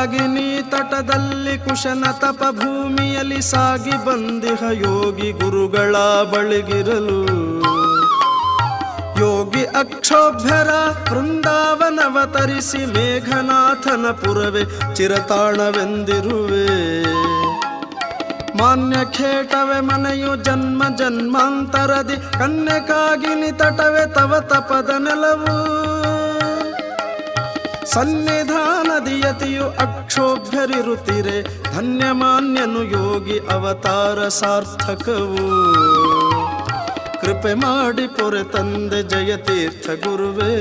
ಕಾಗಿನಿ ತಟದಲ್ಲಿ ಕುಶನ ತಪ ಭೂಮಿಯಲ್ಲಿ ಸಾಗಿ ಬಂದಿಹ ಯೋಗಿ ಗುರುಗಳ ಬಳಿಗಿರಲು. ಯೋಗಿ ಅಕ್ಷೋಭ್ಯರ ವೃಂದಾವನವತರಿಸಿ ಮೇಘನಾಥನ ಪುರವೇ ಚಿರತಾಣವೆಂದಿರುವೆ. ಮಾನ್ಯ ಖೇಟವೆ ಮನೆಯು ಜನ್ಮ ಜನ್ಮಾಂತರದಿ ಕನ್ಯಕಾಗಿನಿ ತಟವೆ ತವ ತಪದ ನೆಲವು. ಸನ್ನಿಧಾನದಿಯತಿಯು ಅಕ್ಷೋಭ್ಯರಿರುತ್ತಿರೆ. ಧನ್ಯಮಾನ್ಯನು ಯೋಗಿ ಅವತಾರ ಸಾರ್ಥಕವು. ಕೃಪೆ ಮಾಡಿ ಪೊರೆ ತಂದೆ ಜಯತೀರ್ಥ ಗುರುವೇ.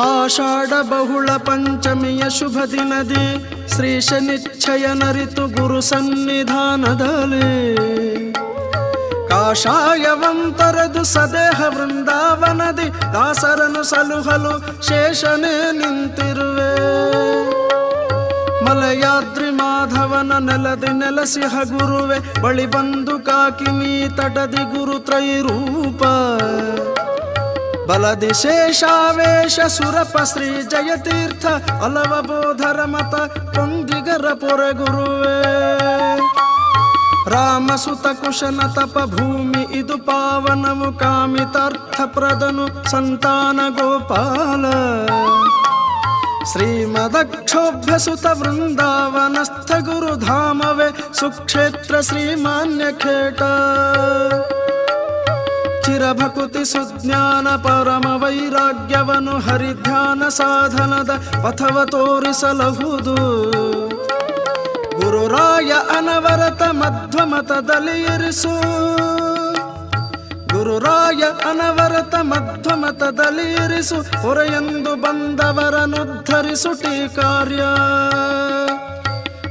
ಆಷಾಢ ಬಹುಳ ಪಂಚಮಿಯ ಶುಭ ದಿನದಿ ಶ್ರೀ ಶನಿಚ್ಛಯ ನರಿತು ಗುರು ಸನ್ನಿಧಾನದಲ್ಲಿ. ಕಾಷಾಯವಂತರದು ಸದೇಹ ವೃಂದಾವನದಿ ದಾಸರನು ಸಲುಹಲು ಶೇಷನೇ ನಿಂತಿರುವೆ. ಮಲಯಾದ್ರಿ ಮಾಧವನ ನೆಲದಿ ನೆಲಸಿಹ ಗುರುವೆ ಬಳಿ ಬಂದು ಕಾಕಿಮಿ ತಟದಿ ಗುರು ತ್ರೈರೂಪ. ಬಲದಿ ಶೇಷಾವೇಶ ಸುರಪ ಶ್ರೀ ಜಯತೀರ್ಥ, ಅಲವ ಬೋಧರ ಮತ ಕೊಂದಿಗರ ಪೊರೆ ಗುರುವೇ. ರಾಮಸುತ ಕುಶನ ತಪ ಭೂಮಿ ಇದು ಪಾವನವು ಕಾಮಿತಾರ್ಥ ಪ್ರದನು ಸಂತಾನ ಗೋಪಾಲ. ಶ್ರೀಮದಕ್ಷೋಭ್ಯಸುತ ವೃಂದಾವನಸ್ಥ ಗುರುಧಾಮವೇ ಸುಕ್ಷೇತ್ರ ಶ್ರೀಮಾನ್ಯ ಖೇಟ. ಚಿರಭಕುತಿ ಸುಜ್ಞಾನ ಪರಮ ವೈರಾಗ್ಯವನು ಹರಿಧ್ಯಾನ ಸಾಧನದ ಪಥವ ತೋರಿಸಲಹುದು. ಗುರುರಾಯ ಅನವರತ ಮಧ್ವಮತದಲ್ಲಿ ಇರಿಸು. ಗುರುರಾಯ ಅನವರತ ಮಧ್ವಮತದಲ್ಲಿ ಇರಿಸು. ಹೊರೆಯೆಂದು ಬಂದವರನುದ್ಧರಿಸು ಕಾರ್ಯ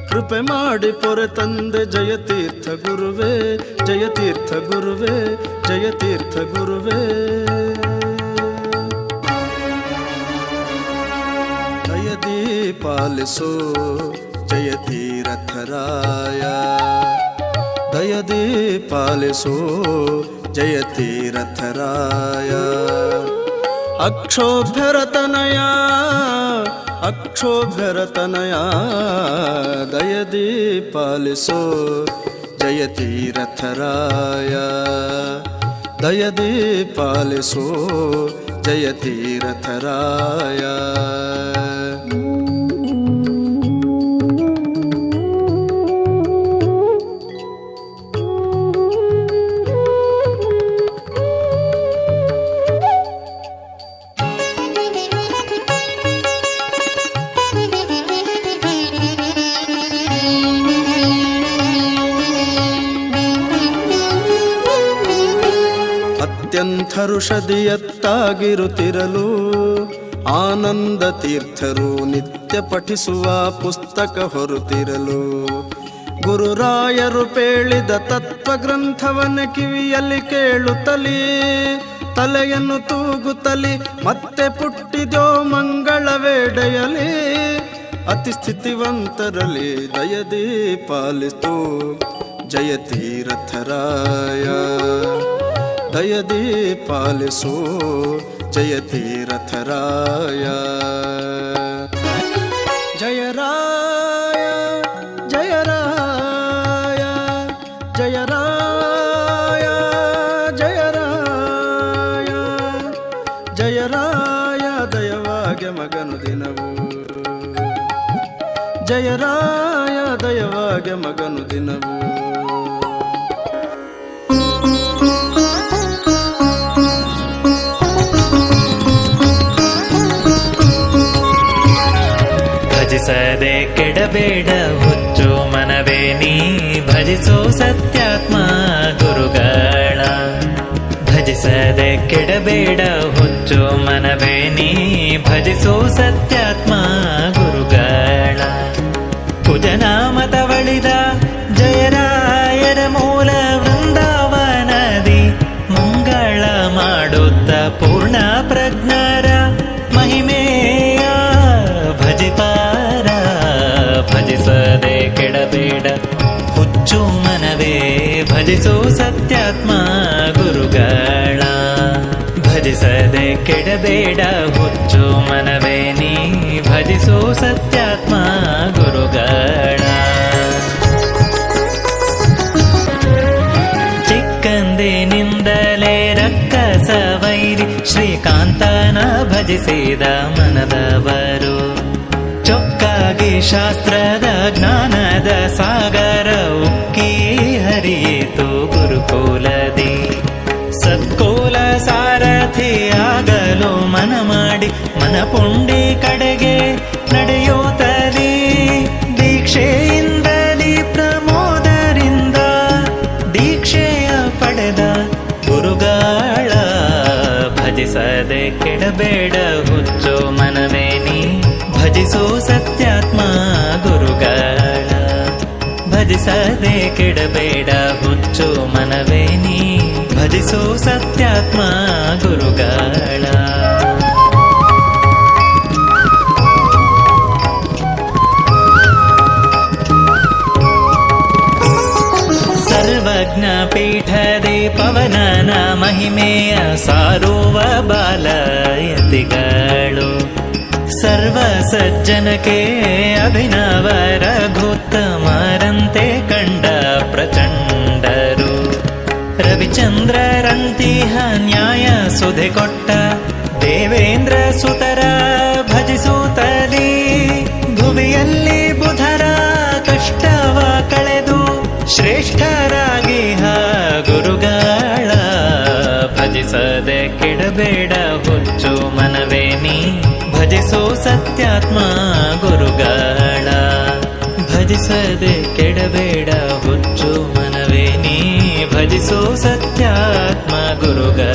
ಕೃಪೆ ಮಾಡಿ ಪೊರೆ ತಂದೆ ಜಯತೀರ್ಥ ಗುರುವೇ ಜಯತೀರ್ಥ ಗುರುವೇ ಜಯತೀರ್ಥ ಗುರುವೇ. जयति रथराय। दयदिपालसो जयति रथराय। अक्षोभ्यरतनय अक्षोभ्यरतनया दयदिपालसो जयति रथराय। दयदिपालसो जयति रथराय। ಋಷದಿಯತ್ತಾಗಿರುತ್ತಿರಲು ಆನಂದ ತೀರ್ಥರು ನಿತ್ಯ ಪಠಿಸುವ ಪುಸ್ತಕ ಹೊರುತ್ತಿರಲು. ಗುರುರಾಯರು ಪೇಳಿದ ತತ್ವ ಗ್ರಂಥವನ ಕಿವಿಯಲ್ಲಿ ಕೇಳುತ್ತಲೇ, ತಲೆಯನ್ನು ತೂಗುತ್ತಲಿ, ಮತ್ತೆ ಪುಟ್ಟಿದೋ ಮಂಗಳ ವೇಡೆಯಲಿ. ಅತಿ ಸ್ಥಿತಿವಂತರಲಿ ದಯದಿ ಜಯತೀರಥರಾಯ. దయది పాలిసో జయ తీరథరాయ. జయ రాయ జయ రాయ జయ రాయ జయ రాయ. జయ రాయ దయవాగ్య మగను దినవు. జయ రాయ దయవాగ్య మగను దినవు. ಭಜಿಸದೆ ಕೆಡಬೇಡ ಹುಚ್ಚು ಮನವೇ ನೀ ಭಜಿಸೋ ಸತ್ಯಾತ್ಮ ಗುರುಗಳ. ಭಜಿಸದೆ ಕೆಡಬೇಡ ಹುಚ್ಚು ಮನವೇ ನೀ ಭಜಿಸೋ ಸತ್ಯಾತ್ಮ ಹುಚ್ಚು ಮನವೇ ನೀ, ಭಜಿಸು ಸತ್ಯಾತ್ಮ ಗುರುಗಳ ಚಿಕ್ಕಂದಿನಿಂದಲೇ ರಕ್ಕಸ ವೈರಿ ಶ್ರೀಕಾಂತನ ಭಜಿಸಿದ ಮನದವರು. ಚೊಕ್ಕಾಗಿ ಶಾಸ್ತ್ರದ ಜ್ಞಾನದ ಸಾಗರ ಉಕ್ಕಿ ಹರಿಯಿತು ಗುರುಕುಲದಿ ಸತ್ಕುಲ ಸಾರಥಿಯಾಗಲು ಮನ ಮಾಡಿ ಮನ ಪುಂಡಿ ಕಡೆಗೆ ನಡೆಯೋತಲಿ ದೀಕ್ಷೆಯಿಂದಲಿ ಪ್ರಮೋದರಿಂದ ದೀಕ್ಷೆಯ ಪಡೆದ ಗುರುಗಳ ಭಜಿಸದೆ ಕೆಡಬೇಡ ಹುಚ್ಚೋ ಮನವೇನಿ ಭಜಿಸು ಸತ್ಯಾತ್ಮ ಗುರುಗಳ ಭಜಿಸದೆ ಕೆಡಬೇಡ ಭಜಿಸು ಸತ್ಯಾತ್ಮ ಗುರುಗಳ ಸರ್ವಜ್ಞ ಪೀಠದೆ ಪವನನ ಮಹಿಮೆಯ ಸಾರುವ ಬಾಲಯತಿಗಳು ಸರ್ವ ಸಜ್ಜನಕ್ಕೆ ಅಭಿನವ ರವಿಚಂದ್ರರಂತಿಹ ನ್ಯಾಯ ಸುಧೆ ಕೊಟ್ಟ ದೇವೇಂದ್ರ ಸುತರ ಭಜಿಸುತ್ತಲಿ ಭುವಿಯಲ್ಲಿ ಬುಧರ ಕಷ್ಟವ ಕಳೆದು ಶ್ರೇಷ್ಠರಾಗಿ ಹ ಗುರುಗಳ ಭಜಿಸದೆ ಕೆಡಬೇಡ ಹುಚ್ಚು ಮನವೇ ನೀ. ಭಜಿಸು ಸತ್ಯಾತ್ಮ ಗುರುಗಳ ಭಜಿಸದೆ ಕೆಡಬೇಡ ಹುಚ್ಚು ತ್ಯಜಿಸೋ ಸತ್ಯಾತ್ಮ ಗುರುಗಳ